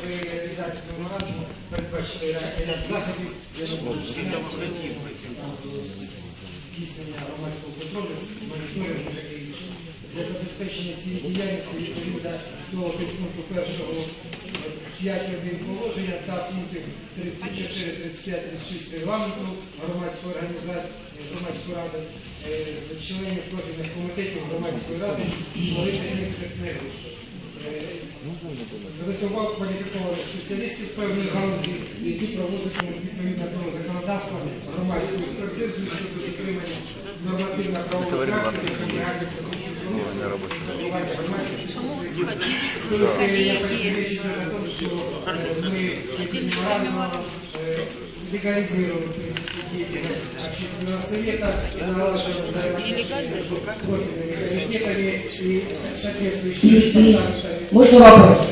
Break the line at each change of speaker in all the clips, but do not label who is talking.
при реалізації меморандуму передбачити ряд заходів для здійснення громадського контролю, моніторингу таке інше. Для забезпечення цієї діяльності відповідно до підпункту першого 5 положення та пунктів 34, 35, 36 регламенту громадської організації, громадської ради е, з членів профільних комітетів громадської ради створити експертне групи. Е, кваліфікованих спеціалістів певної галузі, які проводитимуть відповідно до законодавства громадської експертизи щодо дотримання нормативно-правових практик, вимагань Принципе, деятельность общественного совета, между профильными комитетами и соответствующими департаментами.
Можно вопрос?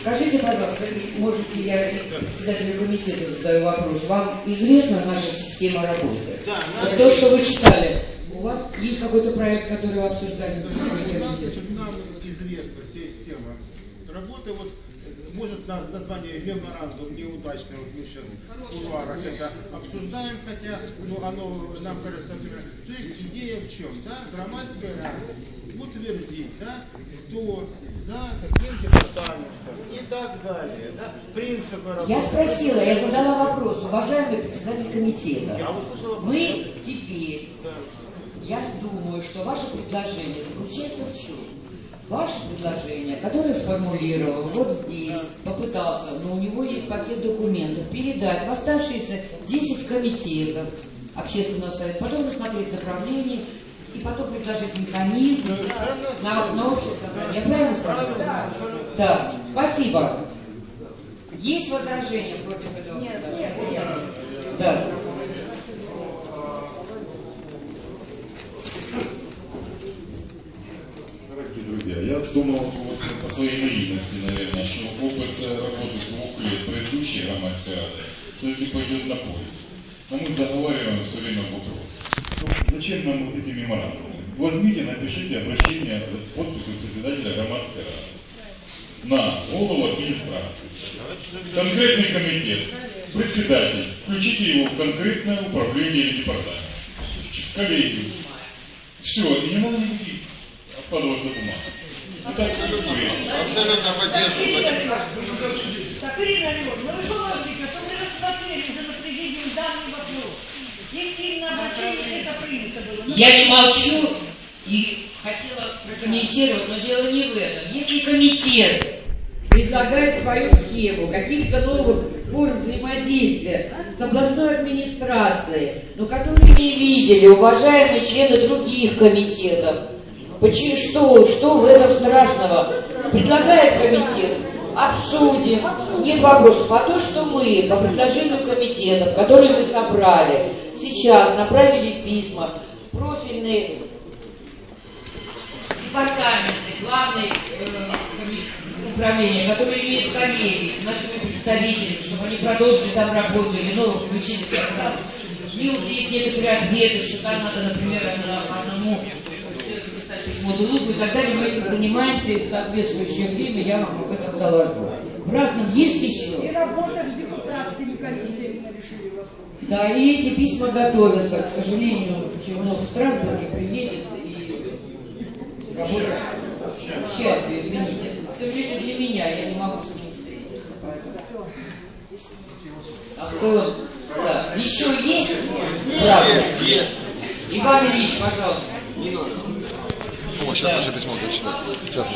Скажите, пожалуйста, можете я и председателю комитета задаю вопрос. Вам известна наша система работы? Вот то, что вы читали, у вас есть какой-то проект, который вы обсуждали?
Значит, нам известна система работы. Вот, может, на- название меморандум неудачное, вот мы сейчас в кулуарах это обсуждаем, хотя ну, оно нам кажется, например, то есть идея в чем, да, громадская утвердить, да, кто за каким департаментом и так далее, да, принципы работы.
Я спросила, я задала вопрос, уважаемый председатель комитета. Мы теперь, я думаю, что ваше предложение заключается в чем? Ваше предложение, которое сформулировал вот здесь, попытался, но у него есть пакет документов, передать в оставшиеся 10 комитетов общественного совета, потом рассмотреть направление и потом предложить механизм на, на общее собрание. Я правильно сказала? Да. Спасибо. Есть возражения против этого? Нет, нет, Да.
Я думал вот по своей наивности, наверное, что опыт работы двух лет предыдущей громадской рады все-таки пойдет на пользу. Но мы заговариваем все время вопрос. Ну, зачем нам вот эти меморандумы? Возьмите, напишите обращение с подписью председателя громадской рады на голову администрации. Конкретный комитет, председатель, включите его в конкретное управление или департамент, в коллегию. Все, и не надо никаких откладывать за. Абсолютно.
Абсолютно поддерживаю.
Так, Ирина Львовна, ну вы что мы рассмотрели уже на президиуме данный вопрос? Если именно обращение это принято было.
Я не молчу и хотела прокомментировать, но дело не в этом. Если комитет предлагает свою схему каких-то новых форм взаимодействия с областной администрацией, но которые не видели уважаемые члены других комитетов, почему, что, что в этом страшного? Предлагает комитет, обсудим, нет вопросов. А то, что мы по предложению комитетов, которые мы собрали, сейчас направили письма, профильные департаменты, главные э, управления, которые имеют коллеги с нашими представителями, чтобы они продолжили там работу или новых включили состав. И уже есть некоторые ответы, что там надо, например, одно- одному Дулугу и так далее. Мы этим занимаемся, и в соответствующее время я вам об этом доложу. В разном есть
И
еще?
работа с депутатскими комиссиями мы решили.
Да, и эти письма готовятся. К сожалению, Чернов в Страсбурге приедет и работа к счастью, извините. К сожалению, для меня я не могу с ним встретиться. Поэтому. А в целом, да. Еще есть? Есть, есть. Иван Ильич, пожалуйста.
О, сейчас ваше письмо зачитаю. Сейчас.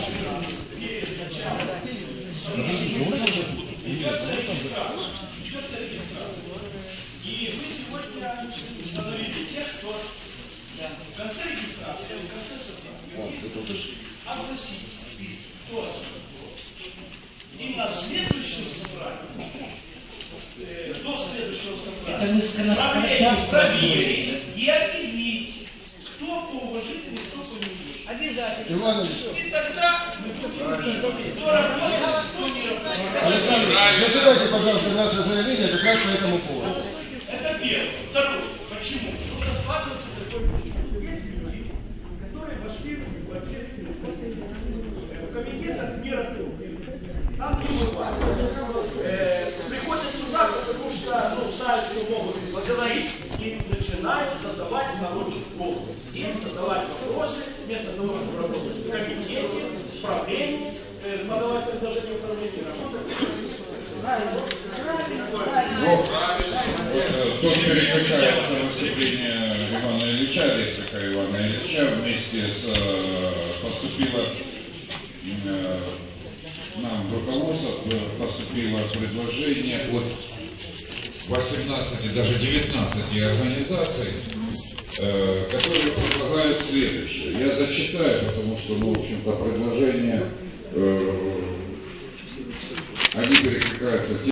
И на следующем собрании, э, до следующего собрания,
Это мы с кона-
правление
конотопством
проверить и
Александр, зачитайте, пожалуйста, наше заявление как раз по этому поводу.
Это первое. Второе. Почему? Потому что складывается такой которые вошли в общественный совет. В комитетах не работают. Там не э, приходят сюда, потому что ну, знают, что могут заговорить, и начинают задавать короче голову. И задавать вопросы, вместо того, чтобы работать в комитете, в правлении, э, подавать предложения в правлении, работать.
Э, тут перекликается выступление Ивана Ильича, реплика Ивана Ильича вместе с э, поступило э, нам в руководство э, поступило предложение от 18, даже 19 организаций, которые предлагают следующее. Я зачитаю, потому что, ну, в общем-то, предложения, э, они перекликаются